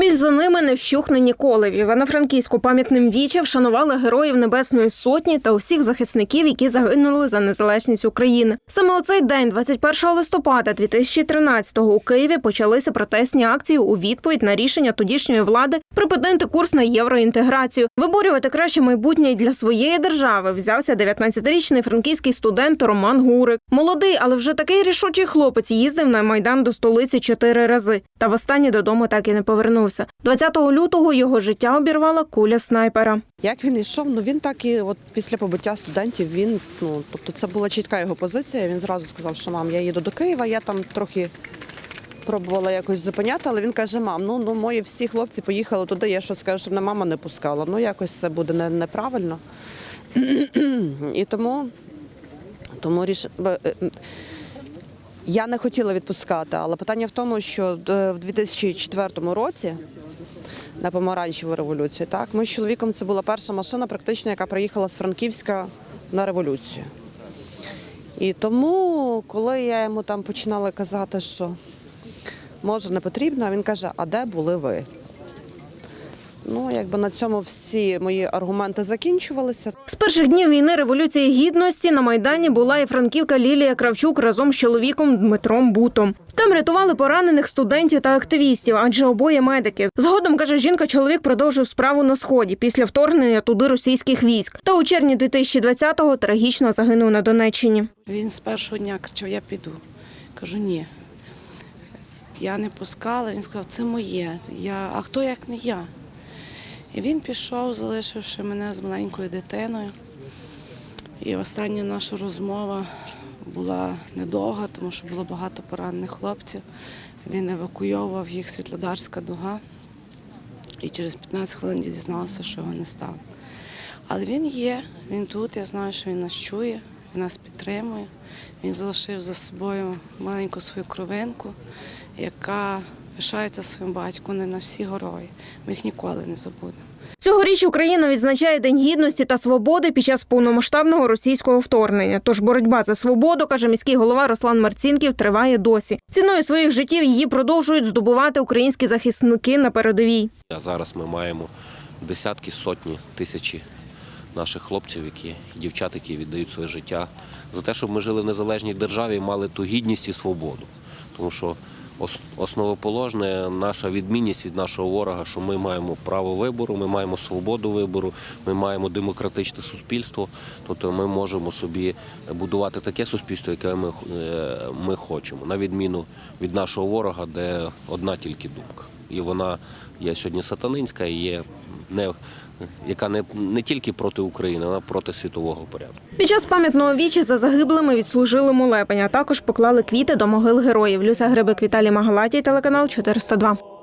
Біль за ними не вщухне ніколи. В Івано-Франківську пам'ятним віче вшанували героїв Небесної Сотні та усіх захисників, які загинули за незалежність України. Саме у цей день, 21 листопада 2013-го, у Києві почалися протестні акції у відповідь на рішення тодішньої влади припинити курс на євроінтеграцію. Виборювати краще майбутнє для своєї держави взявся 19-річний франківський студент Роман Гурик. Молодий, але вже такий рішучий хлопець їздив на майдан до столиці чотири рази. Та востаннє додому так і не повернувся. 20 лютого його життя обірвала куля снайпера. Як він йшов, ну він так і от після побиття студентів він ну тобто це була чітка його позиція. Він зразу сказав, що мам, я їду до Києва, я там трохи пробувала якось зупиняти, але він каже: мам, ну ну мої всі хлопці поїхали туди. Я що скажу, щоб мене мама не пускала. Ну якось це буде не, неправильно. І тому, тому ріш... я не хотіла відпускати, але питання в тому, що е, в 2004 році на помаранчеву революцію. Так, ми з чоловіком це була перша машина, практично, яка приїхала з Франківська на революцію. І тому, коли я йому там починала казати, що може не потрібно, він каже: А де були ви? Ну, якби на цьому всі мої аргументи закінчувалися. З перших днів війни революції гідності на майдані була і франківка Лілія Кравчук разом з чоловіком Дмитром Бутом. Там рятували поранених студентів та активістів, адже обоє медики. Згодом каже жінка, чоловік продовжив справу на сході після вторгнення туди російських військ. Та у червні 2020-го трагічно загинув на Донеччині. Він з першого дня кричав: Я піду. Кажу, ні. Я не пускала. Він сказав, це моє. Я, а хто як не я? І він пішов, залишивши мене з маленькою дитиною. І остання наша розмова була недовга, тому що було багато поранених хлопців. Він евакуйовував їх Світлодарська дуга. І через 15 хвилин я дізналася, що його не стало. Але він є, він тут, я знаю, що він нас чує, він нас підтримує. Він залишив за собою маленьку свою кровинку, яка пишається своїм батьком, не на всі герої. Ми їх ніколи не забудемо. Цьогоріч Україна відзначає День гідності та свободи під час повномасштабного російського вторгнення. Тож боротьба за свободу, каже міський голова Руслан Марцінків, триває досі. Ціною своїх життів її продовжують здобувати українські захисники на передовій. А зараз ми маємо десятки, сотні, тисячі наших хлопців, які дівчат, які віддають своє життя за те, щоб ми жили в незалежній державі мали ту гідність і свободу. Тому що основоположне наша відмінність від нашого ворога, що ми маємо право вибору, ми маємо свободу вибору, ми маємо демократичне суспільство. Тобто ми можемо собі будувати таке суспільство, яке ми, е, ми хочемо, на відміну від нашого ворога, де одна тільки думка. І вона є сьогодні сатанинська і є не яка не, не тільки проти України, вона проти світового порядку. Під час пам'ятного вічі за загиблими відслужили молебень, а також поклали квіти до могил героїв. Люся Грибик, Віталій Магалатій, телеканал 402.